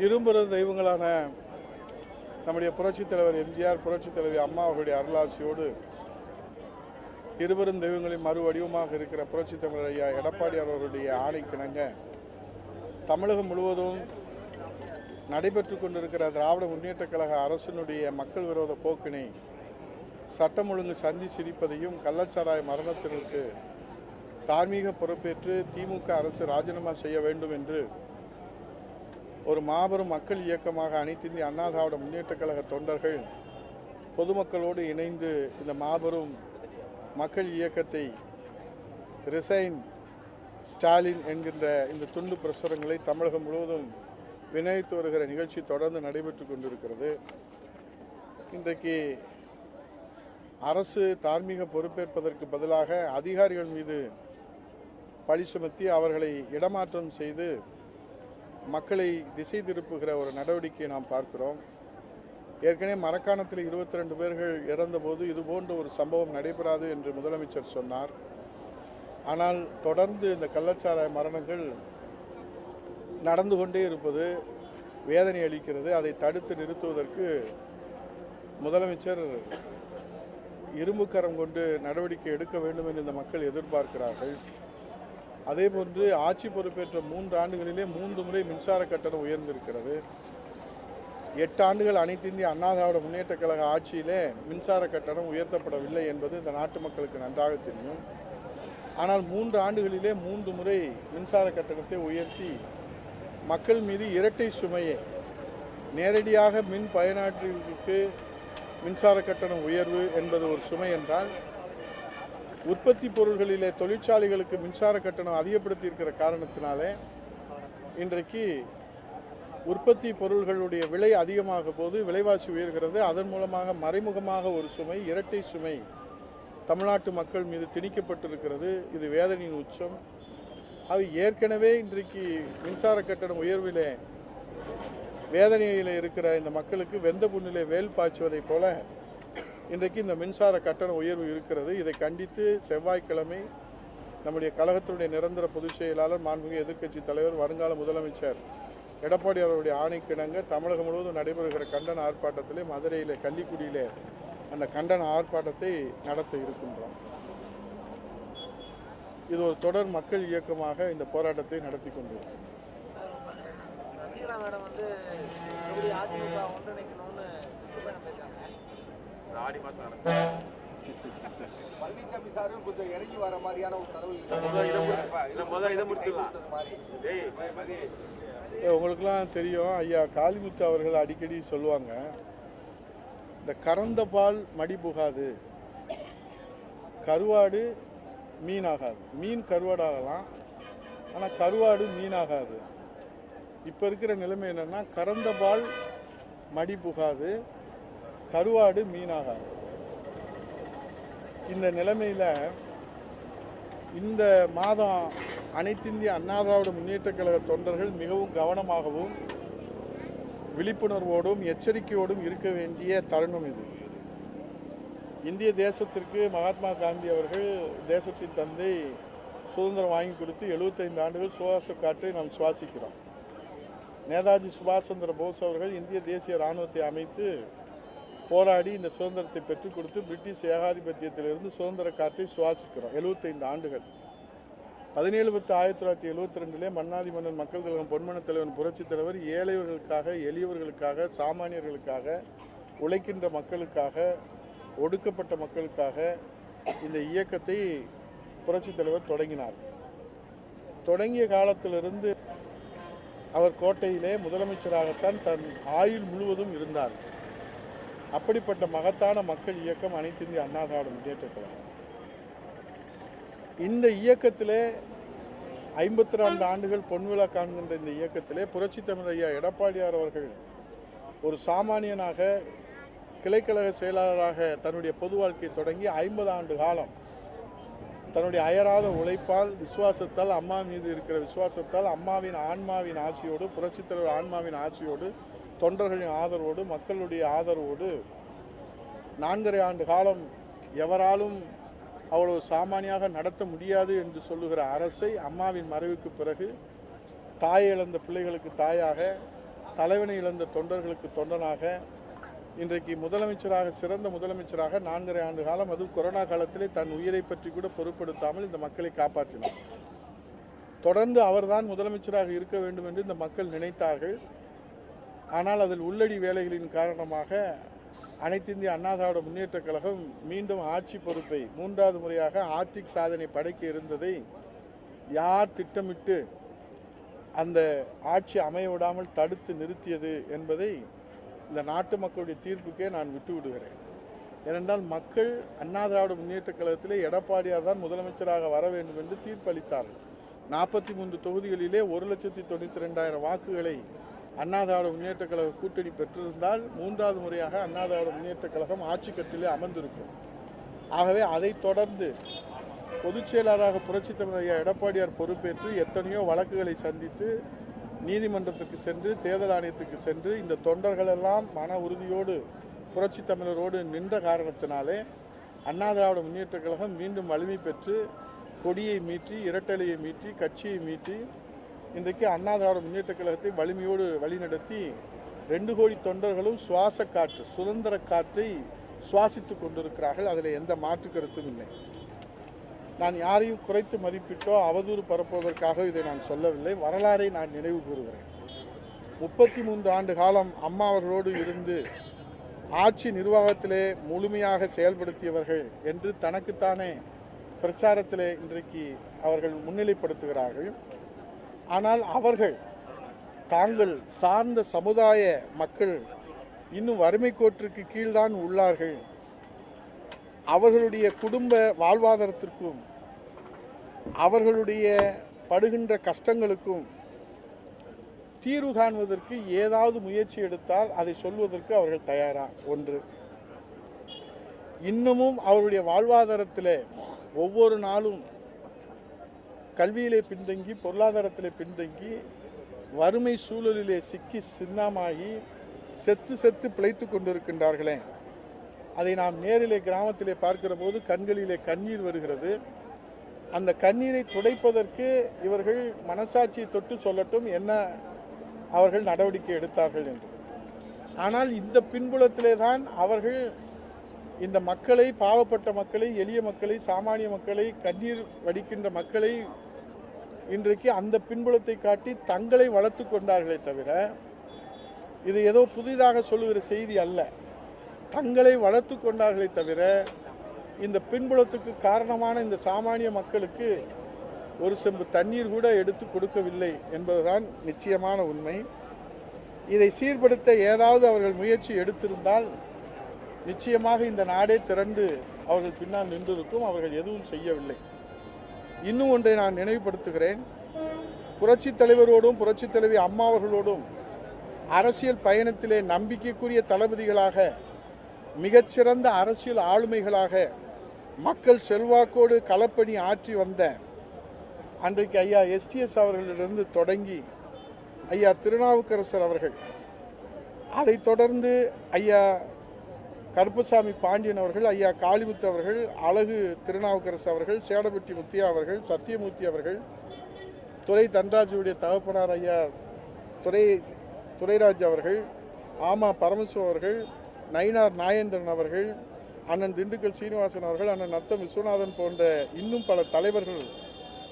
இரும்புற தெய்வங்களான நம்முடைய புரட்சித் தலைவர் எம்ஜிஆர் புரட்சித் தலைவி அம்மா அவர்களுடைய அருளாசியோடு இருவரும் தெய்வங்களின் மறு வடிவமாக இருக்கிற புரட்சித் தமிழர் ஐயா எடப்பாடியார் அவர்களுடைய ஆணைக்கிணங்க தமிழகம் முழுவதும் நடைபெற்று கொண்டிருக்கிற திராவிட முன்னேற்றக் கழக அரசினுடைய மக்கள் விரோத போக்கினை சட்டம் ஒழுங்கு சந்தி சிரிப்பதையும் கள்ளச்சாராய மரணத்திற்கு தார்மீக பொறுப்பேற்று திமுக அரசு ராஜினாமா செய்ய வேண்டும் என்று ஒரு மாபெரும் மக்கள் இயக்கமாக அனைத்து இந்திய அண்ணா திராவிட முன்னேற்றக் கழக தொண்டர்கள் பொதுமக்களோடு இணைந்து இந்த மாபெரும் மக்கள் இயக்கத்தை ரிசைன் ஸ்டாலின் என்கின்ற இந்த துண்டு பிரசுரங்களை தமிழகம் முழுவதும் விநியோகித்து வருகிற நிகழ்ச்சி தொடர்ந்து நடைபெற்று கொண்டிருக்கிறது. இன்றைக்கு அரசு தார்மீக பொறுப்பேற்பதற்கு பதிலாக அதிகாரிகள் மீது பழி சுமத்தி அவர்களை இடமாற்றம் செய்து மக்களை திசை திருப்புகிற ஒரு நடவடிக்கையை நாம் பார்க்கிறோம். ஏற்கனவே மரக்காணத்தில் இருபத்தி ரெண்டு பேர்கள் இறந்தபோது இது போன்ற ஒரு சம்பவம் நடைபெறாது என்று முதலமைச்சர் சொன்னார். ஆனால் தொடர்ந்து இந்த கள்ளச்சாராய மரணங்கள் நடந்து கொண்டே இருப்பது வேதனை அளிக்கிறது. அதை தடுத்து நிறுத்துவதற்கு முதலமைச்சர் இரும்புக்கரம் கொண்டு நடவடிக்கை எடுக்க வேண்டும் என்று இந்த மக்கள் எதிர்பார்க்கிறார்கள். அதேபோன்று ஆட்சி பொறுப்பேற்ற மூன்று ஆண்டுகளிலே மூன்று முறை மின்சார கட்டணம் உயர்ந்திருக்கிறது. எட்டு ஆண்டுகள் அனைத்து இந்திய அண்ணா திராவிட முன்னேற்ற கழக ஆட்சியிலே மின்சார கட்டணம் உயர்த்தப்படவில்லை என்பது இந்த நாட்டு மக்களுக்கு நன்றாக தெரியும். ஆனால் மூன்று ஆண்டுகளிலே மூன்று முறை மின்சார கட்டணத்தை உயர்த்தி மக்கள் மீது இரட்டை சுமையை நேரடியாக மின் பயனாற்றிகளுக்கு மின்சார கட்டணம் உயர்வு என்பது ஒரு சுமை என்றால் உற்பத்தி பொருள்களிலே தொழிற்சாலைகளுக்கு மின்சார கட்டணம் அதிகப்படுத்தி இருக்கிற காரணத்தினாலே இன்றைக்கு உற்பத்தி பொருள்களுடைய விலை அதிகமாக போது விலைவாசி உயர்கிறது. அதன் மூலமாக மறைமுகமாக ஒரு சுமை இரட்டை சுமை தமிழ்நாட்டு மக்கள் மீது திணிக்கப்பட்டிருக்கிறது. இது வேதனையின் உச்சம். அவை ஏற்கனவே இன்றைக்கு மின்சார கட்டணம் உயர்விலே வேதனையில் இருக்கிற இந்த மக்களுக்கு வெந்த புண்ணிலே வேல் பாய்ச்சுவதைப் போல இன்றைக்கு இந்த மின்சார கட்டண உயர்வு இருக்கிறது. இதை கண்டித்து செவ்வாய்க்கிழமை நம்முடைய கழகத்தினுடைய நிரந்தர பொதுச் செயலாளர் மாண்புமிகு எதிர்க்கட்சி தலைவர் வருங்கால முதலமைச்சர் எடப்பாடி அவருடைய ஆணைக்கிணங்க தமிழகம் முழுவதும் நடைபெறுகிற கண்டன ஆர்ப்பாட்டத்திலே மதுரையிலே கள்ளிக்குடியிலே அந்த கண்டன ஆர்ப்பாட்டத்தை நடத்த இருக்கின்றோம். இது ஒரு தொடர் மக்கள் இயக்கமாக இந்த போராட்டத்தை நடத்தி கொண்டிருக்கிறோம் வந்து அதிமுக ஒன்றிணைக்கணும்னு ஆடி மாசம் நடக்கும். பழனிசாமி சாரும் கொஞ்சம் இறங்கி வர மாதிரியான ஒரு தகவல் இதை முடிச்சிடலாம். உங்களுக்கெல்லாம் தெரியும் ஐயா காளிமுத்து அவர்கள் அடிக்கடி சொல்லுவாங்க இந்த கறந்த பால் மடி புகாது கருவாடு மீனாகாது. மீன் கருவாடாகலாம் ஆனால் கருவாடு மீனாகாது. இப்போ இருக்கிற நிலைமை என்னன்னா கறந்த பால் மடி புகாது கருவாடு மீனாகாது இந்த நிலைமையில் இந்த மாதம் அனைத்திந்திய அண்ணா முன்னேற்ற முன்னேற்றக் கழக தொண்டர்கள் மிகவும் கவனமாகவும் விழிப்புணர்வோடும் எச்சரிக்கையோடும் இருக்க வேண்டிய தருணம் இது. இந்திய தேசத்திற்கு மகாத்மா காந்தி அவர்கள் தேசத்தின் தந்தை சுதந்திரம் வாங்கி கொடுத்து 75 ஆண்டுகள் சுவாச காற்றை நாம் சுவாசிக்கிறோம். நேதாஜி சுபாஷ் சந்திர போஸ் அவர்கள் இந்திய தேசிய இராணுவத்தை அமைத்து போராடி இந்த சுதந்திரத்தை பெற்றுக் கொடுத்து பிரிட்டிஷ் ஏகாதிபத்தியத்திலிருந்து சுதந்திர காற்றை சுவாசிக்கிறோம். 75 ஆண்டுகள். பதினேழு பத்து ஆயிரத்தி தொள்ளாயிரத்தி எழுபத்தி ரெண்டிலே மன்னாதி மன்னன் மக்கள் கழகம் பொன்மன தலைவன் புரட்சித் தலைவர் ஏழையவர்களுக்காக எளியவர்களுக்காக சாமானியர்களுக்காக உழைக்கின்ற மக்களுக்காக ஒடுக்கப்பட்ட மக்களுக்காக இந்த இயக்கத்தை புரட்சித் தலைவர் தொடங்கினார். தொடங்கிய காலத்திலிருந்து அவர் கோட்டையிலே முதலமைச்சராகத்தான் தன் ஆயுள் முழுவதும் இருந்தார். அப்படிப்பட்ட மகத்தான மக்கள் இயக்கம் அனைத்து இந்திய அண்ணா திராவிட கழகம். இந்த இயக்கத்திலே ஐம்பத்தி ரெண்டு ஆண்டுகள் பொன்விழா காண்கின்ற இந்த இயக்கத்திலே புரட்சி தமிழையா எடப்பாடியார் அவர்கள் ஒரு சாமானியனாக கிளைக்கழக செயலாளராக தன்னுடைய பொது வாழ்க்கையை தொடங்கி ஐம்பது ஆண்டு காலம் தன்னுடைய அயராத உழைப்பால் விசுவாசத்தால் அம்மா மீது இருக்கிற விசுவாசத்தால் அம்மாவின் ஆன்மாவின் ஆட்சியோடு புரட்சித்தலைவர் ஆன்மாவின் ஆட்சியோடு தொண்டர்களின் ஆதரவோடு மக்களுடைய ஆதரவோடு நான்கரை ஆண்டு காலம் எவராலும் அவ்வளவு சாமானியாக நடத்த முடியாது என்று சொல்லுகிற அரசை அம்மாவின் மறைவுக்கு பிறகு தாயை இழந்த பிள்ளைகளுக்கு தாயாக தலைவனை இழந்த தொண்டர்களுக்கு தொண்டனாக இன்றைக்கு முதலமைச்சராக சிறந்த முதலமைச்சராக நான்கரை ஆண்டு காலம் அது கொரோனா காலத்திலே தன் உயிரை பற்றி கூட பொருட்படுத்தாமல் இந்த மக்களை காப்பாற்றினார். தொடர்ந்து அவர்தான் முதலமைச்சராக இருக்க வேண்டும் என்று இந்த மக்கள் நினைத்தார்கள். ஆனால் அதில் உள்ளடி வேலைகளின் காரணமாக அனைத்திந்திய அண்ணா திராவிட முன்னேற்றக் கழகம் மீண்டும் ஆட்சி பொறுப்பை மூன்றாவது முறையாக ஆர்த்திக் சாதனை படைக்க இருந்ததை யார் திட்டமிட்டு அந்த ஆட்சி அமைய விடாமல் தடுத்து நிறுத்தியது என்பதை இந்த நாட்டு மக்களுடைய தீர்ப்புக்கே நான் விட்டு விடுகிறேன் ஏனென்றால் மக்கள் அண்ணா திராவிட முன்னேற்றக் கழகத்திலே எடப்பாடியார் தான் முதலமைச்சராக வர வேண்டும் என்று தீர்ப்பளித்தார்கள். நாற்பத்தி மூன்று தொகுதிகளிலே ஒரு லட்சத்தி தொண்ணூற்றி ரெண்டாயிரம் வாக்குகளை அண்ணா திராவிட முன்னேற்றக் கழக கூட்டணி பெற்றிருந்தால் மூன்றாவது முறையாக அண்ணா திராவிட முன்னேற்றக் கழகம் ஆட்சி கட்டிலே அமர்ந்திருக்கும். ஆகவே அதைத் தொடர்ந்து பொதுச் செயலாளராக புரட்சித் தமிழர் எடப்பாடியார் பொறுப்பேற்று எத்தனையோ வழக்குகளை சந்தித்து நீதிமன்றத்துக்கு சென்று தேர்தல் ஆணையத்துக்கு சென்று இந்த தொண்டர்களெல்லாம் மன உறுதியோடு புரட்சித் தமிழரோடு நின்ற காரணத்தினாலே அண்ணா திராவிட முன்னேற்றக் கழகம் மீண்டும் வலிமை பெற்று கொடியை மீட்டி இரட்டலையை மீட்டி கட்சியை மீட்டி இன்றைக்கு அண்ணா திராவிட முன்னேற்ற கழகத்தை வலிமையோடு வழிநடத்தி ரெண்டு கோடி தொண்டர்களும் சுவாச காற்று சுதந்திர காற்றை சுவாசித்து கொண்டிருக்கிறார்கள். அதில் எந்த மாற்று கருத்தும் இல்லை. நான் யாரையும் குறைத்து மதிப்பிட்டோ அவதூறு பரப்புவதற்காக இதை நான் சொல்லவில்லை. வரலாறை நான் நினைவு கூறுகிறேன். முப்பத்தி மூன்று ஆண்டு காலம் அம்மா அவர்களோடு இருந்து ஆட்சி நிர்வாகத்திலே முழுமையாக செயல்படுத்தியவர்கள் என்று தனக்குத்தானே பிரச்சாரத்திலே இன்றைக்கு அவர்கள் முன்னிலைப்படுத்துகிறார்கள். ஆனால் அவர்கள் தாங்கள் சார்ந்த சமுதாய மக்கள் இன்னும் வறுமை கோட்டிற்கு கீழ்தான் உள்ளார்கள். அவர்களுடைய குடும்ப வாழ்வாதாரத்திற்கும் அவர்களுடைய படுகின்ற கஷ்டங்களுக்கும் தீர்வு காண்பதற்கு ஏதாவது முயற்சி எடுத்தால் அதை சொல்வதற்கு அவர்கள் தயாரா? ஒன்று. இன்னமும் அவருடைய வாழ்வாதாரத்தில் ஒவ்வொரு நாளும் கல்வியிலே பின்தங்கி பொருளாதாரத்திலே பின்தங்கி வறுமை சூழலிலே சிக்கி சின்னமாகி செத்து செத்து பிழைத்து கொண்டிருக்கின்றார்களே. அதை நாம் நேரிலே கிராமத்திலே பார்க்கிற போது கண்களிலே கண்ணீர் வருகிறது. அந்த கண்ணீரை துடைப்பதற்கு இவர்கள் மனசாட்சியை தொட்டு சொல்லட்டும் என்ன அவர்கள் நடவடிக்கை எடுத்தார்கள் என்று. ஆனால் இந்த பின்புலத்திலே தான் அவர்கள் இந்த மக்களை பாவப்பட்ட மக்களை எளிய மக்களை சாமானிய மக்களை கண்ணீர் வடிக்கின்ற மக்களை இன்றைக்கு அந்த பின்புலத்தை காட்டி தங்களை வளர்த்து கொண்டார்களே தவிர இது ஏதோ புதிதாக சொல்லுகிற செய்தி அல்ல. தங்களை வளர்த்து கொண்டார்களே தவிர இந்த பின்புலத்துக்கு காரணமான இந்த சாமானிய மக்களுக்கு ஒரு செம்பு தண்ணீர் கூட எடுத்து கொடுக்கவில்லை என்பதுதான் நிச்சயமான உண்மை. இதை சீர்படுத்த ஏதாவது அவர்கள் முயற்சி எடுத்திருந்தால் நிச்சயமாக இந்த நாடே திரண்டு அவர்கள் பின்னால் நின்றிருக்கும் அவர்கள் எதுவும் செய்யவில்லை. இன்னும் ஒன்றை நான் நினைவுபடுத்துகிறேன். புரட்சித் தலைவரோடும் புரட்சி தலைவி அம்மா அவர்களோடும் அரசியல் பயணத்திலே நம்பிக்கைக்குரிய தளபதிகளாக மிகச்சிறந்த அரசியல் ஆளுமைகளாக மக்கள் செல்வாக்கோடு களப்பணி ஆற்றி வந்த அன்றைக்கு ஐயா எஸ்டிஎஸ் அவர்களிடமிருந்து தொடங்கி ஐயா திருநாவுக்கரசர் அவர்கள் அதைத் தொடர்ந்து ஐயா கருப்பசாமி பாண்டியன் அவர்கள் ஐயா காளிமுத்து அவர்கள் அழகு திருநாவுக்கரசு அவர்கள் சேடபட்டி முத்தியா அவர்கள் சத்தியமூர்த்தி அவர்கள் துரை தன்ராஜுடைய தகப்பனார் ஐயா துரை துரைராஜ் அவர்கள் ஆமா பரமசிவம் அவர்கள் நயினார் நாயேந்திரன் அவர்கள் அண்ணன் திண்டுக்கல் சீனிவாசன் அவர்கள் அண்ணன் நத்தம் விஸ்வநாதன் போன்ற இன்னும் பல தலைவர்கள்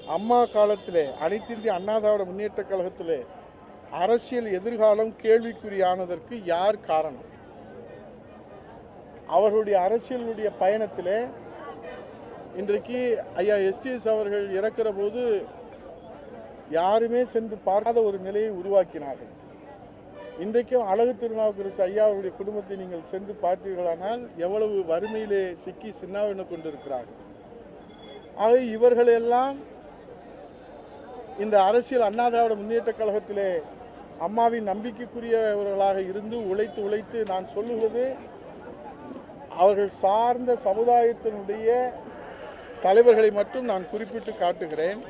அம்மா காலத்திலே அனைத்திந்திய அண்ணா திராவிட கழகத்திலே அரசியல் எதிர்காலம் கேள்விக்குறியானதற்கு யார் காரணம்? அவர்களுடைய அரசியலுடைய பயணத்தில் இன்றைக்கு ஐயா எஸ்டிஎஸ் அவர்கள் இறக்கிற போது யாருமே சென்று பார்க்காத ஒரு நிலையை உருவாக்கினார்கள். இன்றைக்கும் அழகு திருநாவுக்கரசு ஐயா அவருடைய குடும்பத்தை நீங்கள் சென்று பார்த்தீர்களானால் எவ்வளவு வறுமையிலே சிக்கி சின்னாவின கொண்டிருக்கிறார்கள். ஆக இவர்களெல்லாம் இந்த அரசியல் அண்ணா திராவிட முன்னேற்ற கழகத்திலே அம்மாவின் நம்பிக்கைக்குரியவர்களாக இருந்து உழைத்து உழைத்து நான் சொல்லுவது அவர்கள் சார்ந்த சமுதாயத்தினுடைய தலைவர்களை மட்டும் நான் குறிப்பிட்டு காட்டுகிறேன்.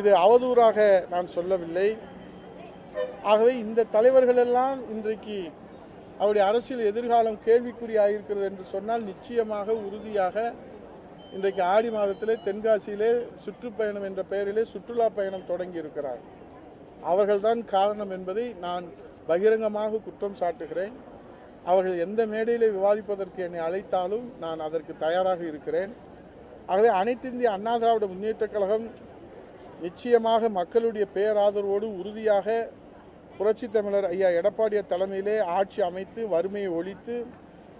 இது அவதூறாக நான் சொல்லவில்லை. ஆகவே இந்த தலைவர்களெல்லாம் இன்றைக்கு அவருடைய அரசியல் எதிர்காலம் கேள்விக்குறியாயிருக்கிறது என்று சொன்னால் நிச்சயமாக உறுதியாக இன்றைக்கு ஆடி மாதத்திலே தென்காசியிலே சுற்றுப்பயணம் என்ற பெயரிலே சுற்றுலா பயணம் தொடங்கி இருக்கிறார் அவர்கள்தான் காரணம் என்பதை நான் பகிரங்கமாக குற்றம் சாட்டுகிறேன். அவர்கள் எந்த மேடையிலே விவாதிப்பதற்கு என்னை அழைத்தாலும் நான் அதற்கு தயாராக இருக்கிறேன். ஆகவே அனைத்து இந்திய அண்ணா திராவிட முன்னேற்றக் கழகம் நிச்சயமாக மக்களுடைய பேராதரவோடு உறுதியாக புரட்சி தமிழர் ஐயா எடப்பாடியார் தலைமையிலே ஆட்சி அமைத்து வறுமையை ஒழித்து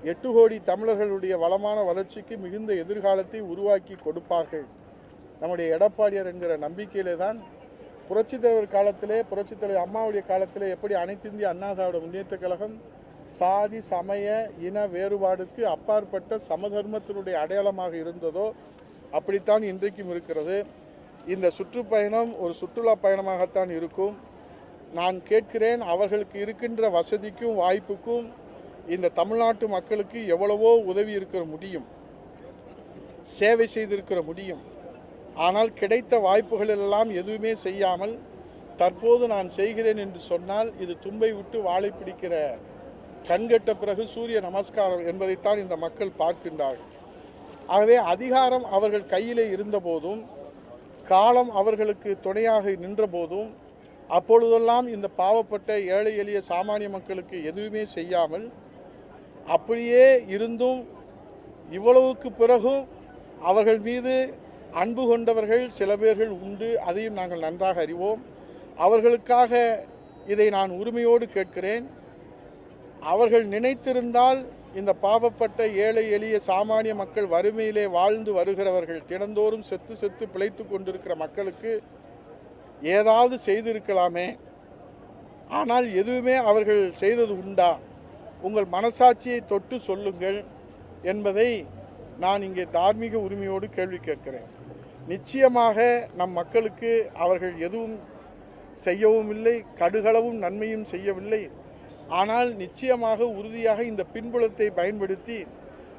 எட்டு கோடி தமிழர்களுடைய வளமான வளர்ச்சிக்கு மிகுந்த எதிர்காலத்தை உருவாக்கி கொடுப்பார்கள். நம்முடைய எடப்பாடியார் என்கிற நம்பிக்கையிலே தான் புரட்சித்தலைவர் காலத்திலே புரட்சித் தலைவர் அம்மாவுடைய காலத்திலே எப்படி அனைத்து இந்திய அண்ணா திராவிட முன்னேற்றக் கழகம் சாதி சமய இன வேறுபாடுக்கு அப்பாற்பட்ட சமதர்மத்தினுடைய அடையாளமாக இருந்ததோ அப்படித்தான் இன்றைக்கும் இருக்கிறது. இந்த சுற்றுப்பயணம் ஒரு சுற்றுலா பயணமாகத்தான் இருக்கும். நான் கேட்கிறேன் அவர்களுக்கு இருக்கின்ற வசதிக்கும் வாய்ப்புக்கும் இந்த தமிழ்நாட்டு மக்களுக்கு எவ்வளவோ உதவி இருக்கிற முடியும். சேவை செய்திருக்கிற முடியும். ஆனால் கிடைத்த வாய்ப்புகளெல்லாம் எதுவுமே செய்யாமல் தற்போது நான் செய்கிறேன் என்று சொன்னால் இது தும்பை விட்டு வாழை பிடிக்கிற கண்கட்ட பிறகு சூரிய நமஸ்காரம் என்பதைத்தான் இந்த மக்கள் பார்க்கின்றார்கள். ஆகவே அதிகாரம் அவர்கள் கையிலே இருந்தபோதும் காலம் அவர்களுக்கு துணையாக நின்றபோதும் அப்பொழுதெல்லாம் இந்த பாவப்பட்ட ஏழை எளிய சாமானிய மக்களுக்கு எதுவுமே செய்யாமல் அப்படியே இருந்தும் இவ்வளவுக்கு பிறகும் அவர்கள் மீது அன்பு கொண்டவர்கள் சில பேர்கள் உண்டு அதையும் நாங்கள் நன்றாக அறிவோம். அவர்களுக்காக இதை நான் உரிமையோடு கேட்கிறேன். அவர்கள் நினைத்திருந்தால் இந்த பாவப்பட்ட ஏழை எளிய சாமானிய மக்கள் வறுமையிலே வாழ்ந்து வருகிறவர்கள் தினந்தோறும் செத்து செத்து பிழைத்து கொண்டிருக்கிற மக்களுக்கு ஏதாவது செய்திருக்கலாமே? ஆனால் எதுவுமே அவர்கள் செய்தது உண்டா? உங்கள் மனசாட்சியை தொட்டு சொல்லுங்கள் என்பதை நான் இங்கே தார்மீக உரிமையோடு கேள்வி கேட்கிறேன். நிச்சயமாக நம் மக்களுக்கு அவர்கள் எதுவும் செய்யவும் இல்லை கடுகளவும் நன்மையும் செய்யவில்லை. ஆனால் நிச்சயமாக உறுதியாக இந்த பின்புலத்தை பயன்படுத்தி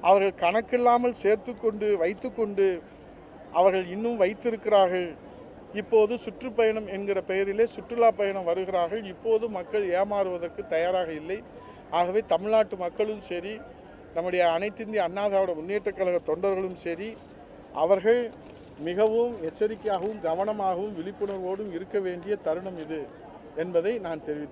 அவர்கள் கணக்கில்லாமல் சேர்த்து கொண்டு வைத்துக்கொண்டு அவர்கள் இன்னும் வைத்திருக்கிறார்கள். இப்போது சுற்றுப்பயணம் என்கிற பெயரிலே சுற்றுலா பயணம் வருகிறார்கள். இப்போது மக்கள் ஏமாறுவதற்கு தயாராக இல்லை. ஆகவே தமிழ்நாட்டு மக்களும் சரி நம்முடைய அனைத்திந்திய அண்ணாதாவோட அண்ணா திராவிட முன்னேற்றக் கழக தொண்டர்களும் சரி அவர்கள் மிகவும் எச்சரிக்கையாகவும் கவனமாகவும் விழிப்புணர்வோடும் இருக்க வேண்டிய தருணம் இது என்பதை நான் தெரிவித்தேன்